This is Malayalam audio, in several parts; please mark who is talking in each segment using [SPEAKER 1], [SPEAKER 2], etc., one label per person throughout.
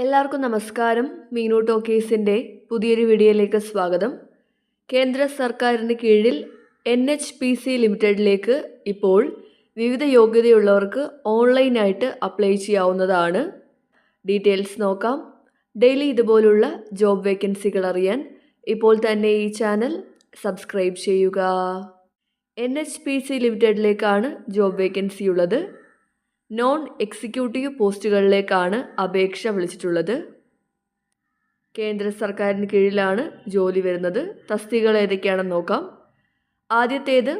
[SPEAKER 1] എല്ലാവർക്കും നമസ്കാരം. മീനു ടോക്കീസിന്റെ പുതിയൊരു വീഡിയോയിലേക്ക് സ്വാഗതം. കേന്ദ്ര സർക്കാരിന് കീഴിൽ എൻ എച്ച് പി സി ലിമിറ്റഡിലേക്ക് ഇപ്പോൾ വിവിധ യോഗ്യതയുള്ളവർക്ക് ഓൺലൈനായിട്ട് അപ്ലൈ ചെയ്യാവുന്നതാണ്. ഡീറ്റെയിൽസ് നോക്കാം. ഡെയിലി ഇതുപോലുള്ള ജോബ് വേക്കൻസികൾ അറിയാൻ ഇപ്പോൾ തന്നെ ഈ ചാനൽ സബ്സ്ക്രൈബ് ചെയ്യുക. എൻ എച്ച് പി സി ലിമിറ്റഡിലേക്കാണ് ജോബ് വേക്കൻസി ഉള്ളത്. നോൺ എക്സിക്യൂട്ടീവ് പോസ്റ്റുകളിലേക്കാണ് അപേക്ഷ വിളിച്ചിട്ടുള്ളത്. കേന്ദ്ര സർക്കാരിന് കീഴിലാണ് ജോലി വരുന്നത്. തസ്തികകൾ ഏതൊക്കെയാണെന്ന് നോക്കാം. ആദ്യത്തേത്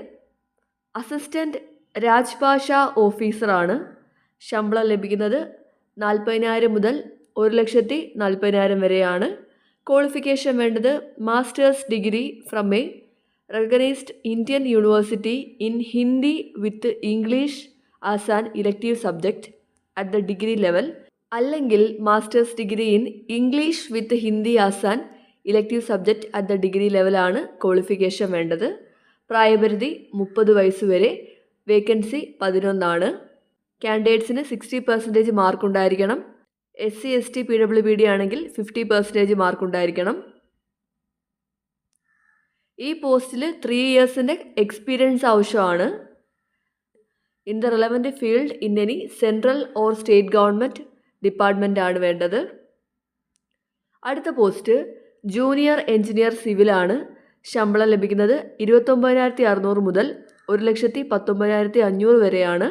[SPEAKER 1] അസിസ്റ്റന്റ് രാജ്ഭാഷ ഓഫീസറാണ് ശമ്പളം ലഭിക്കുന്നത് നാൽപ്പതിനായിരം മുതൽ ഒരു ലക്ഷത്തി നാൽപ്പതിനായിരം വരെയാണ്. ക്വാളിഫിക്കേഷൻ വേണ്ടത് masters degree from a recognised Indian university in Hindi with English as an elective subject at the degree level അല്ലെങ്കിൽ masters degree in English with Hindi as an elective subject at the degree ലെവലാണ് ക്വാളിഫിക്കേഷൻ വേണ്ടത്. പ്രായപരിധി മുപ്പത് വയസ്സ് വരെ വേക്കൻസി പതിനൊന്നാണ്. കാൻഡിഡേറ്റ്സിന് സിക്സ്റ്റി പെർസെന്റേജ് മാർക്ക് ഉണ്ടായിരിക്കണം. S C S T P W B D ആണെങ്കിൽ ഫിഫ്റ്റി പെർസെന്റേജ് മാർക്ക് ഉണ്ടായിരിക്കണം. ഈ പോസ്റ്റിൽ ത്രീ ഇയേഴ്സിന്റെ എക്സ്പീരിയൻസ് ആവശ്യമാണ്. In the relevant field in any central or state government department ആണ് വേണ്ടത്. അടുത്ത പോസ്റ്റ് ജൂനിയർ എഞ്ചിനീയർ സിവിലാണ് ശമ്പളം ലഭിക്കുന്നത് ഇരുപത്തൊമ്പതിനായിരത്തി അറുന്നൂറ് മുതൽ ഒരു ലക്ഷത്തി പത്തൊമ്പതിനായിരത്തി അഞ്ഞൂറ് വരെയാണ്.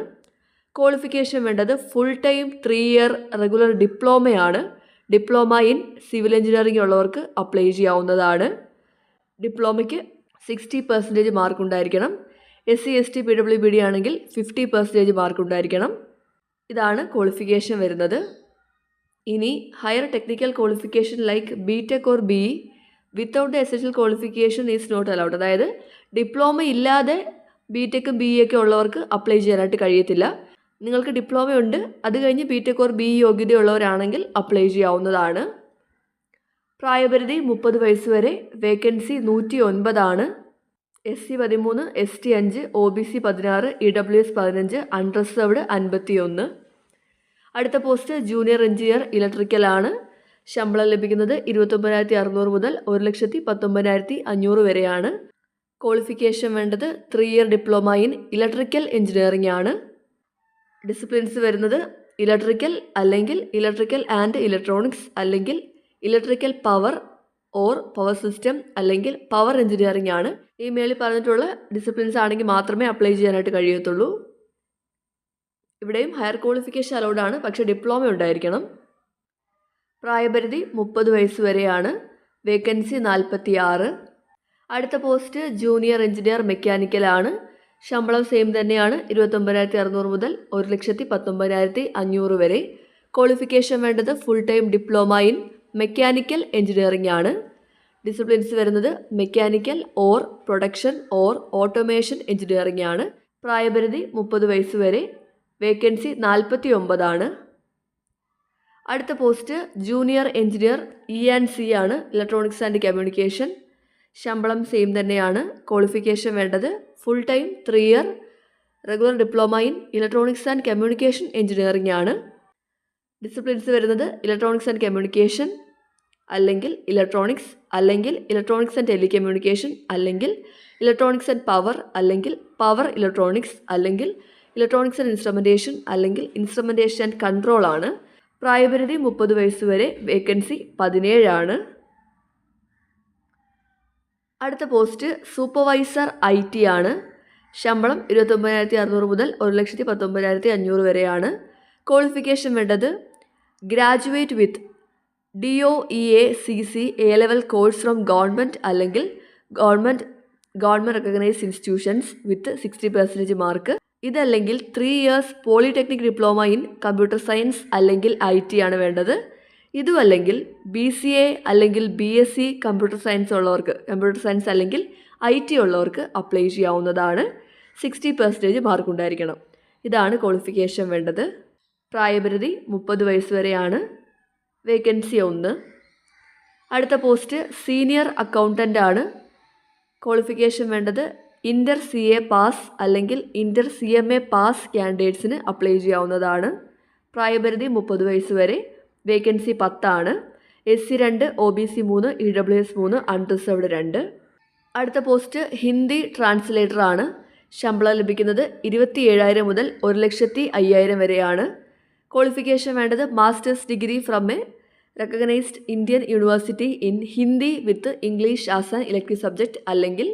[SPEAKER 1] ക്വാളിഫിക്കേഷൻ വേണ്ടത് full time three year regular ഡിപ്ലോമയാണ് diploma in civil engineering ഉള്ളവർക്ക് അപ്ലൈ ചെയ്യാവുന്നതാണ്. ഡിപ്ലോമയ്ക്ക് സിക്സ്റ്റി പെർസെന്റേജ് മാർക്ക് ഉണ്ടായിരിക്കണം. S C S T P W B D ആണെങ്കിൽ ഫിഫ്റ്റി പെർസെന്റേജ് മാർക്ക് ഉണ്ടായിരിക്കണം. ഇതാണ് ക്വാളിഫിക്കേഷൻ വരുന്നത്. ഇനി higher technical qualification like B tech or B without S S L qualification is not allowed അതായത് ഡിപ്ലോമ ഇല്ലാതെ ബി ടെക്കും ബി ഒക്കെ ഉള്ളവർക്ക് അപ്ലൈ ചെയ്യാനായിട്ട് കഴിയത്തില്ല. നിങ്ങൾക്ക് ഡിപ്ലോമ ഉണ്ട് അത് കഴിഞ്ഞ് ബി ടെക് ഓർ ബി യോഗ്യതയുള്ളവരാണെങ്കിൽ അപ്ലൈ ചെയ്യാവുന്നതാണ്. പ്രായപരിധി മുപ്പത് വയസ്സ് വരെ വേക്കൻസി നൂറ്റി ഒൻപതാണ് എസ് സി പതിമൂന്ന് എസ് ടി അഞ്ച് ഒ ബി സി പതിനാറ് ഇ ഡബ്ല്യു എസ് പതിനഞ്ച് അൺറിസർവ്ഡ് അൻപത്തി ഒന്ന് അടുത്ത പോസ്റ്റ് ജൂനിയർ എഞ്ചിനീയർ ഇലക്ട്രിക്കലാണ് ശമ്പളം ലഭിക്കുന്നത് ഇരുപത്തൊമ്പതിനായിരത്തി അറുന്നൂറ് മുതൽ ഒരു ലക്ഷത്തി പത്തൊമ്പതിനായിരത്തി അഞ്ഞൂറ് വരെയാണ്. ക്വാളിഫിക്കേഷൻ വേണ്ടത് three year diploma in electrical engineering ആണ്. ഡിസിപ്ലിൻസ് വരുന്നത് ഇലക്ട്രിക്കൽ അല്ലെങ്കിൽ ഇലക്ട്രിക്കൽ ആൻഡ് ഇലക്ട്രോണിക്സ് അല്ലെങ്കിൽ electrical power or power system അല്ലെങ്കിൽ പവർ എഞ്ചിനീയറിംഗ് ആണ്. ഈ മേളിൽ പറഞ്ഞിട്ടുള്ള ഡിസിപ്ലിൻസ് ആണെങ്കിൽ മാത്രമേ അപ്ലൈ ചെയ്യാനായിട്ട് കഴിയത്തുള്ളൂ. ഇവിടെയും ഹയർ ക്വാളിഫിക്കേഷൻ അലൗഡ് ആണ്. പക്ഷേ ഡിപ്ലോമ ഉണ്ടായിരിക്കണം. പ്രായപരിധി മുപ്പത് വയസ്സ് വരെയാണ്. വേക്കൻസി നാൽപ്പത്തി ആറ് അടുത്ത പോസ്റ്റ് ജൂനിയർ എഞ്ചിനീയർ മെക്കാനിക്കൽ ആണ്. ശമ്പളം സെയിം തന്നെയാണ്. ഇരുപത്തൊമ്പതിനായിരത്തി അറുന്നൂറ് മുതൽ ഒരു ലക്ഷത്തി പത്തൊമ്പതിനായിരത്തി അഞ്ഞൂറ് വരെ. ക്വാളിഫിക്കേഷൻ വേണ്ടത് full time diploma in mechanical engineering ആണ്. ഡിസിപ്ലിൻസ് വരുന്നത് mechanical or production or automation engineering ആണ്. പ്രായപരിധി മുപ്പത് വയസ്സ് വരെ വേക്കൻസി നാൽപ്പത്തി ഒമ്പതാണ് അടുത്ത post junior engineer E and C ആണ്. ഇലക്ട്രോണിക്സ് ആൻഡ് കമ്മ്യൂണിക്കേഷൻ ശമ്പളം സെയിം തന്നെയാണ്. ക്വാളിഫിക്കേഷൻ വേണ്ടത് full time three year regular diploma in electronics and communication engineering ആണ്. ഡിസിപ്ലിൻസ് വരുന്നത് ഇലക്ട്രോണിക്സ് ആൻഡ് കമ്മ്യൂണിക്കേഷൻ അല്ലെങ്കിൽ ഇലക്ട്രോണിക്സ് അല്ലെങ്കിൽ ഇലക്ട്രോണിക്സ് ആൻഡ് ടെലികമ്മ്യൂണിക്കേഷൻ അല്ലെങ്കിൽ ഇലക്ട്രോണിക്സ് ആൻഡ് പവർ അല്ലെങ്കിൽ പവർ ഇലക്ട്രോണിക്സ് അല്ലെങ്കിൽ ഇലക്ട്രോണിക്സ് ആൻഡ് ഇൻസ്ട്രുമെന്റേഷൻ അല്ലെങ്കിൽ ഇൻസ്ട്രുമെന്റേഷൻ ആൻഡ് കൺട്രോൾ ആണ്. പ്രായപരിധി മുപ്പത് വയസ്സ് വരെ വേക്കൻസി പതിനേഴാണ്. അടുത്ത പോസ്റ്റ് സൂപ്പർവൈസർ ഐ ടി ആണ്. ശമ്പളം ഇരുപത്തൊമ്പതിനായിരത്തി അറുന്നൂറ് മുതൽ ഒരു ലക്ഷത്തി പത്തൊമ്പതിനായിരത്തി അഞ്ഞൂറ് വരെയാണ്. ക്വാളിഫിക്കേഷൻ വേണ്ടത് graduate with D O E A C C A level course from government അല്ലെങ്കിൽ government government recognised institutions with sixty percentage mark ഇതല്ലെങ്കിൽ three years polytechnic diploma in computer science അല്ലെങ്കിൽ ഐ ടി ആണ് വേണ്ടത്. ഇതും അല്ലെങ്കിൽ ബി സി എ അല്ലെങ്കിൽ B S C computer science ഉള്ളവർക്ക് കമ്പ്യൂട്ടർ സയൻസ് അല്ലെങ്കിൽ ഐ ടി ഉള്ളവർക്ക് അപ്ലൈ ചെയ്യാവുന്നതാണ്. സിക്സ്റ്റി പെർസെന്റേജ് മാർക്ക് ഉണ്ടായിരിക്കണം. ഇതാണ് ക്വാളിഫിക്കേഷൻ വേണ്ടത്. പ്രായപരിധി മുപ്പത് വയസ്സ് വരെയാണ്. വേക്കൻസി ഒന്ന്. അടുത്ത പോസ്റ്റ് സീനിയർ അക്കൗണ്ടന്റ് ആണ്. ക്വാളിഫിക്കേഷൻ വേണ്ടത് ഇന്റർ സി എ പാസ് അല്ലെങ്കിൽ inter C M A pass ക്യാൻഡിഡേറ്റ്സിന് apply ചെയ്യാവുന്നതാണ്. പ്രായപരിധി മുപ്പത് വയസ്സ് വരെ. വേക്കൻസി പത്താണ്. എസ് സി രണ്ട് ഒ ബി സി മൂന്ന് ഇ ഡബ്ല്യു എസ് മൂന്ന് അൺറിസർവ്ഡ് രണ്ട്. അടുത്ത പോസ്റ്റ് ഹിന്ദി ട്രാൻസ്ലേറ്ററാണ്. ശമ്പളം ലഭിക്കുന്നത് ഇരുപത്തി ഏഴായിരം മുതൽ ഒരു ലക്ഷത്തി അയ്യായിരം വരെയാണ്. ക്വാളിഫിക്കേഷൻ വേണ്ടത് masters degree from a recognised Indian university in Hindi with English as an elective subject അല്ലെങ്കിൽ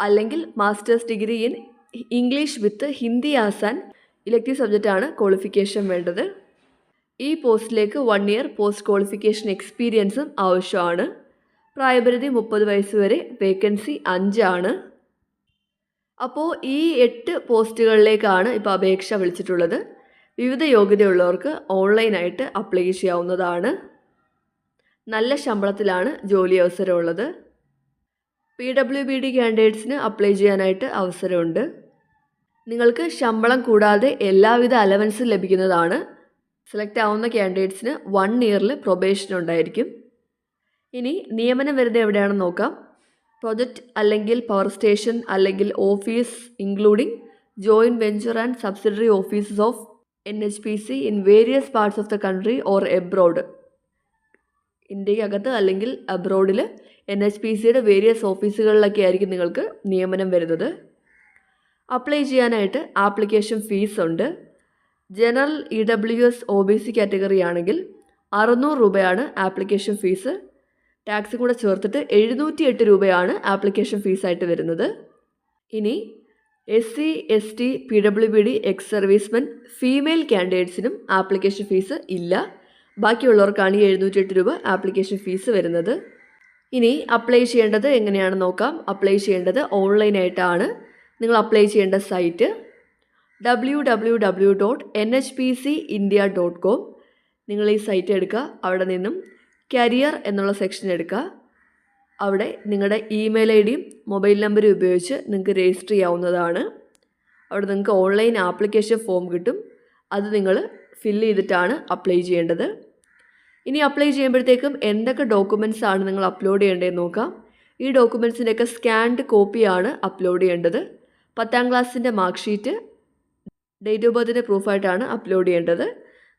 [SPEAKER 1] അല്ലെങ്കിൽ masters degree in English with Hindi as an elective subject ആണ് ക്വാളിഫിക്കേഷൻ വേണ്ടത്. ഈ പോസ്റ്റിലേക്ക് വൺ ഇയർ പോസ്റ്റ് ക്വാളിഫിക്കേഷൻ എക്സ്പീരിയൻസും ആവശ്യമാണ്. പ്രായപരിധി മുപ്പത് വയസ്സ് വരെ വേക്കൻസി അഞ്ചാണ് അപ്പോൾ ഈ എട്ട് പോസ്റ്റുകളിലേക്കാണ് ഇപ്പോൾ അപേക്ഷ വിളിച്ചിട്ടുള്ളത്. വിവിധ യോഗ്യതയുള്ളവർക്ക് ഓൺലൈനായിട്ട് അപ്ലൈ ചെയ്യാവുന്നതാണ്. നല്ല ശമ്പളത്തിലാണ് ജോലി അവസരമുള്ളത്. പി ഡബ്ല്യു ബി ഡി ക്യാൻഡിഡേറ്റ്സിന് അപ്ലൈ ചെയ്യാനായിട്ട് അവസരമുണ്ട്. നിങ്ങൾക്ക് ശമ്പളം കൂടാതെ എല്ലാവിധ അലവൻസും ലഭിക്കുന്നതാണ്. സെലക്ട് ആവുന്ന ക്യാൻഡിഡേറ്റ്സിന് വൺ ഇയറിൽ പ്രൊബേഷൻ ഉണ്ടായിരിക്കും. ഇനി നിയമനം വരുന്നത് എവിടെയാണെന്ന് നോക്കാം. പ്രൊജക്റ്റ് അല്ലെങ്കിൽ പവർ സ്റ്റേഷൻ അല്ലെങ്കിൽ office including joint venture and subsidiary offices of C in various parts of the country or abroad ഇന്ത്യക്കകത്ത് അല്ലെങ്കിൽ അബ്രോഡിൽ എൻ എച്ച് പി സിയുടെ വേരിയസ് ഓഫീസുകളിലൊക്കെ ആയിരിക്കും നിങ്ങൾക്ക് നിയമനം വരുന്നത്. അപ്ലൈ ചെയ്യാനായിട്ട് ആപ്ലിക്കേഷൻ ഫീസ് ഉണ്ട്. General E W S O B C category ആണെങ്കിൽ അറുന്നൂറ് രൂപയാണ് ആപ്ലിക്കേഷൻ ഫീസ് ടാക്സും കൂടെ ചേർത്തിട്ട് എഴുന്നൂറ്റി എട്ട് രൂപയാണ് ആപ്ലിക്കേഷൻ ഫീസായിട്ട് വരുന്നത്. ഇനി S C S T P W B D ex servicemen female ക്യാൻഡിഡേറ്റ്സിനും application fee ഇല്ല. ബാക്കിയുള്ളവർക്കാണ് ഈ എഴുന്നൂറ്റി എട്ട് രൂപ ആപ്ലിക്കേഷൻ ഫീസ് വരുന്നത്. ഇനി അപ്ലൈ ചെയ്യേണ്ടത് എങ്ങനെയാണെന്ന് നോക്കാം. അപ്ലൈ ചെയ്യേണ്ടത് ഓൺലൈനായിട്ടാണ്. നിങ്ങൾ അപ്ലൈ ചെയ്യേണ്ട site W W W dot N H P C India dot com. നിങ്ങൾ ഈ സൈറ്റ് എടുക്കുക. അവിടെ നിന്നും കരിയർ എന്നുള്ള സെക്ഷൻ എടുക്കുക. അവിടെ നിങ്ങളുടെ ഇമെയിൽ ഐ ഡിയും മൊബൈൽ നമ്പറും ഉപയോഗിച്ച് നിങ്ങൾക്ക് രജിസ്റ്റർ ചെയ്യാവുന്നതാണ്. അവിടെ നിങ്ങൾക്ക് ഓൺലൈൻ ആപ്ലിക്കേഷൻ ഫോം കിട്ടും. അത് നിങ്ങൾ ഫില്ല് ചെയ്തിട്ടാണ് അപ്ലൈ ചെയ്യേണ്ടത്. ഇനി അപ്ലൈ ചെയ്യുമ്പോഴത്തേക്കും എന്തൊക്കെ ഡോക്യുമെന്റ്സ് ആണ് നിങ്ങൾ അപ്ലോഡ് ചെയ്യേണ്ടതെന്ന് നോക്കാം. ഈ ഡോക്യുമെന്റ്സിന്റെയൊക്കെ സ്കാൻഡ് കോപ്പിയാണ് അപ്ലോഡ് ചെയ്യേണ്ടത്. പത്താം ക്ലാസ്സിന്റെ മാർക്ക് ഷീറ്റ് ഡേറ്റ് ഓഫ് ബർത്തിന്റെ പ്രൂഫായിട്ടാണ് അപ്ലോഡ് ചെയ്യേണ്ടത്.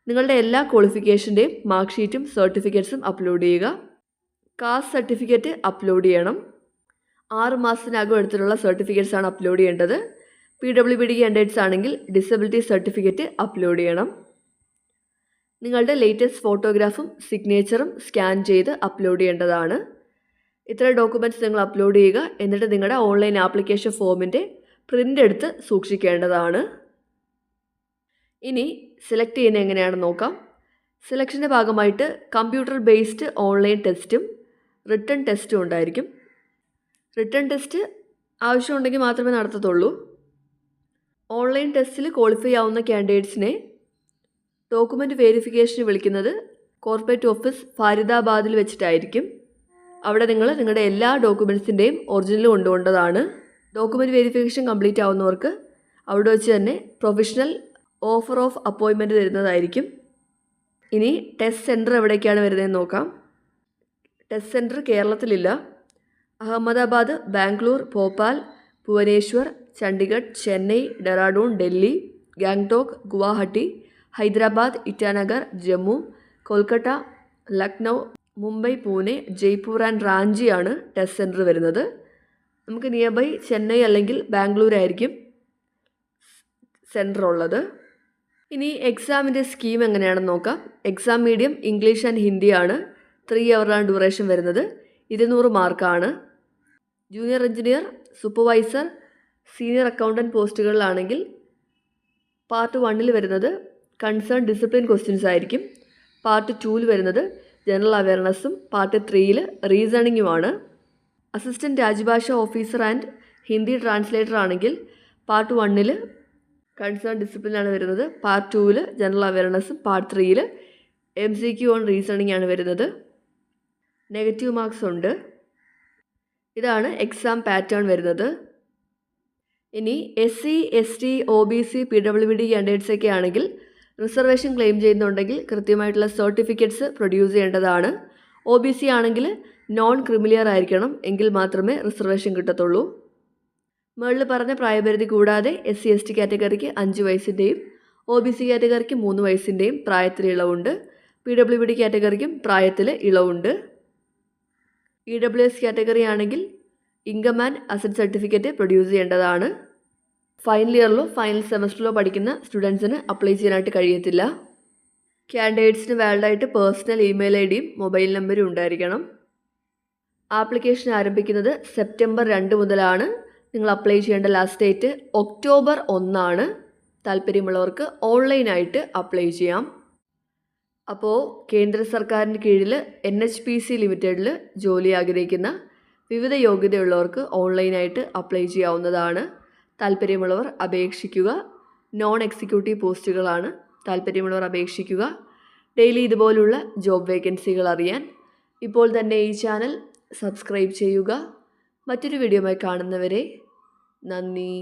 [SPEAKER 1] നിങ്ങളുടെ എല്ലാ ക്വാളിഫിക്കേഷന്റെയും മാർക്ക് ഷീറ്റും സർട്ടിഫിക്കറ്റ്സും അപ്ലോഡ് ചെയ്യുക. കാസ്റ്റ് സർട്ടിഫിക്കറ്റ് അപ്ലോഡ് ചെയ്യണം. ആറ് മാസത്തിനകം എടുത്തിട്ടുള്ള സർട്ടിഫിക്കറ്റ്സ് ആണ് അപ്ലോഡ് ചെയ്യേണ്ടത്. P W B D candidates ആണെങ്കിൽ ഡിസബിലിറ്റി സർട്ടിഫിക്കറ്റ് അപ്ലോഡ് ചെയ്യണം. നിങ്ങളുടെ ലേറ്റസ്റ്റ് ഫോട്ടോഗ്രാഫും സിഗ്നേച്ചറും സ്കാൻ ചെയ്ത് അപ്ലോഡ് ചെയ്യേണ്ടതാണ്. ഇത്ര ഡോക്യുമെന്റ്സ് നിങ്ങൾ അപ്ലോഡ് ചെയ്യുക. എന്നിട്ട് നിങ്ങളുടെ ഓൺലൈൻ ആപ്ലിക്കേഷൻ ഫോമിന്റെ പ്രിന്റ് എടുത്ത് സൂക്ഷിക്കേണ്ടതാണ്. ഇനി സെലക്ട് ചെയ്യുന്ന എങ്ങനെയാണെന്ന് നോക്കാം. സെലക്ഷന്റെ ഭാഗമായിട്ട് കമ്പ്യൂട്ടർ ബേസ്ഡ് ഓൺലൈൻ ടെസ്റ്റും റിട്ടേൺ ടെസ്റ്റും ഉണ്ടായിരിക്കും. റിട്ടേൺ ടെസ്റ്റ് ആവശ്യമുണ്ടെങ്കിൽ മാത്രമേ നടത്തത്തുള്ളൂ. ഓൺലൈൻ ടെസ്റ്റിൽ ക്വാളിഫൈ ആവുന്ന ക്യാൻഡിഡേറ്റ്സിനെ ഡോക്യുമെന്റ് വെരിഫിക്കേഷന് വിളിക്കുന്നത് കോർപ്പറേറ്റ് ഓഫീസ് ഫാരിദാബാദിൽ വെച്ചിട്ടായിരിക്കും. അവിടെ നിങ്ങൾ നിങ്ങളുടെ എല്ലാ ഡോക്യുമെന്റ്സിന്റെയും ഒറിജിനൽ കൊണ്ടുപോകേണ്ടതാണ്. ഡോക്യുമെന്റ് വെരിഫിക്കേഷൻ കംപ്ലീറ്റ് ആവുന്നവർക്ക് അവിടെ വെച്ച് തന്നെ പ്രൊഫഷണൽ ഓഫർ ഓഫ് അപ്പോയിൻമെന്റ് തരുന്നതായിരിക്കും. ഇനി ടെസ്റ്റ് സെന്റർ എവിടേക്കാണ് വരുന്നതെന്ന് നോക്കാം. ടെസ്റ്റ് സെന്റർ കേരളത്തിലില്ല. അഹമ്മദാബാദ് ബാംഗ്ലൂർ ഭോപ്പാൽ ഭുവനേശ്വർ ചണ്ഡീഗഡ് ചെന്നൈ ഡെറാഡൂൺ ഡൽഹി ഗാംഗ്ടോക്ക് ഗുവാഹട്ടി ഹൈദരാബാദ് ഇറ്റാനഗർ ജമ്മു കൊൽക്കട്ട ലക്നൗ മുംബൈ പൂനെ ജയ്പൂർ ആൻഡ് റാഞ്ചിയാണ് ടെസ്റ്റ് സെന്റർ വരുന്നത്. നമുക്ക് നിയർ ബൈ ചെന്നൈ അല്ലെങ്കിൽ ബാംഗ്ലൂർ ആയിരിക്കും സെന്റർ ഉള്ളത്. ഇനി എക്സാമിന്റെ സ്കീം എങ്ങനെയാണെന്ന് നോക്കാം. എക്സാം മീഡിയം ഇംഗ്ലീഷ് ആൻഡ് ഹിന്ദിയാണ് ത്രീ അവറാണ് ഡ്യൂറേഷൻ വരുന്നത്. ഇരുന്നൂറ് മാർക്കാണ് junior engineer supervisor senior accountant പോസ്റ്റുകളിലാണെങ്കിൽ part വണ്ണിൽ വരുന്നത് കൺസേൺ ഡിസിപ്ലിൻ ക്വസ്റ്റ്യൻസ് ആയിരിക്കും. പാർട്ട് ടൂവിൽ വരുന്നത് ജനറൽ അവയർനെസ്സും പാർട്ട് ത്രീയിൽ റീസണിങ്ങുമാണ് assistant Rajyabhasha officer and Hindi translator ആണെങ്കിൽ പാർട്ട് വണ്ണിൽ കൺസേൺ ഡിസിപ്ലിനാണ് വരുന്നത്. പാർട്ട് ടൂവിൽ ജനറൽ അവയർനെസ്സും പാർട്ട് ത്രീയിൽ M C Q on reasoning ആണ് വരുന്നത്. നെഗറ്റീവ് മാർക്സ് ഉണ്ട്. ഇതാണ് എക്സാം പാറ്റേൺ വരുന്നത്. ഇനി S C S T O B C P W D കാൻഡിഡേറ്റ്സൊക്കെ ആണെങ്കിൽ റിസർവേഷൻ ക്ലെയിം ചെയ്യുന്നുണ്ടെങ്കിൽ കൃത്യമായിട്ടുള്ള സർട്ടിഫിക്കറ്റ്സ് പ്രൊഡ്യൂസ് ചെയ്യേണ്ടതാണ്. ഒ ബി സി ആണെങ്കിൽ നോൺ ക്രിമിലിയർ ആയിരിക്കണം എങ്കിൽ മാത്രമേ റിസർവേഷൻ കിട്ടത്തുള്ളൂ. മുകളിൽ പറഞ്ഞ പ്രായപരിധി കൂടാതെ എസ് സി എസ് ടി കാറ്റഗറിക്ക് അഞ്ച് വയസ്സിന്റെയും ഒ ബി സി കാറ്റഗറിക്ക് മൂന്ന് വയസ്സിന്റെയും പ്രായത്തിൽ ഇളവുണ്ട് പി ഡബ്ല്യു ഡി കാറ്റഗറിക്കും പ്രായത്തിൽ ഇളവുണ്ട്. ഇ ഡബ്ല്യു എസ് കാറ്റഗറി ആണെങ്കിൽ income and asset certificate produce ചെയ്യേണ്ടതാണ്. ഫൈനൽ ഇയറിലോ ഫൈനൽ സെമസ്റ്ററിലോ പഠിക്കുന്ന സ്റ്റുഡൻസിന് അപ്ലൈ ചെയ്യാനായിട്ട് കഴിയത്തില്ല. ക്യാൻഡിഡേറ്റ്സിന് വാലിഡായിട്ട് പേഴ്സണൽ ഇമെയിൽ ഐ ഡിയും മൊബൈൽ നമ്പറും ഉണ്ടായിരിക്കണം. ആപ്ലിക്കേഷൻ ആരംഭിക്കുന്നത് സെപ്റ്റംബർ രണ്ട് മുതലാണ്. നിങ്ങൾ അപ്ലൈ ചെയ്യേണ്ട ലാസ്റ്റ് ഡേറ്റ് ഒക്ടോബർ ഒന്നാണ്. താല്പര്യമുള്ളവർക്ക് ഓൺലൈനായിട്ട് അപ്ലൈ ചെയ്യാം. അപ്പോൾ കേന്ദ്ര സർക്കാരിന് കീഴിൽ എൻ എച്ച് പി സി ലിമിറ്റഡിൽ ജോലി ആഗ്രഹിക്കുന്ന വിവിധ യോഗ്യതയുള്ളവർക്ക് ഓൺലൈനായിട്ട് അപ്ലൈ ചെയ്യാവുന്നതാണ്. താല്പര്യമുള്ളവർ അപേക്ഷിക്കുക. നോൺ എക്സിക്യൂട്ടീവ് പോസ്റ്റുകളാണ് താല്പര്യമുള്ളവർ അപേക്ഷിക്കുക. ഡെയിലി ഇതുപോലുള്ള ജോബ് വേക്കൻസികൾ അറിയാൻ ഇപ്പോൾ തന്നെ ഈ ചാനൽ സബ്സ്ക്രൈബ് ചെയ്യുക. മറ്റൊരു വീഡിയോയുമായി കാണുന്നവരെ നന്ദി.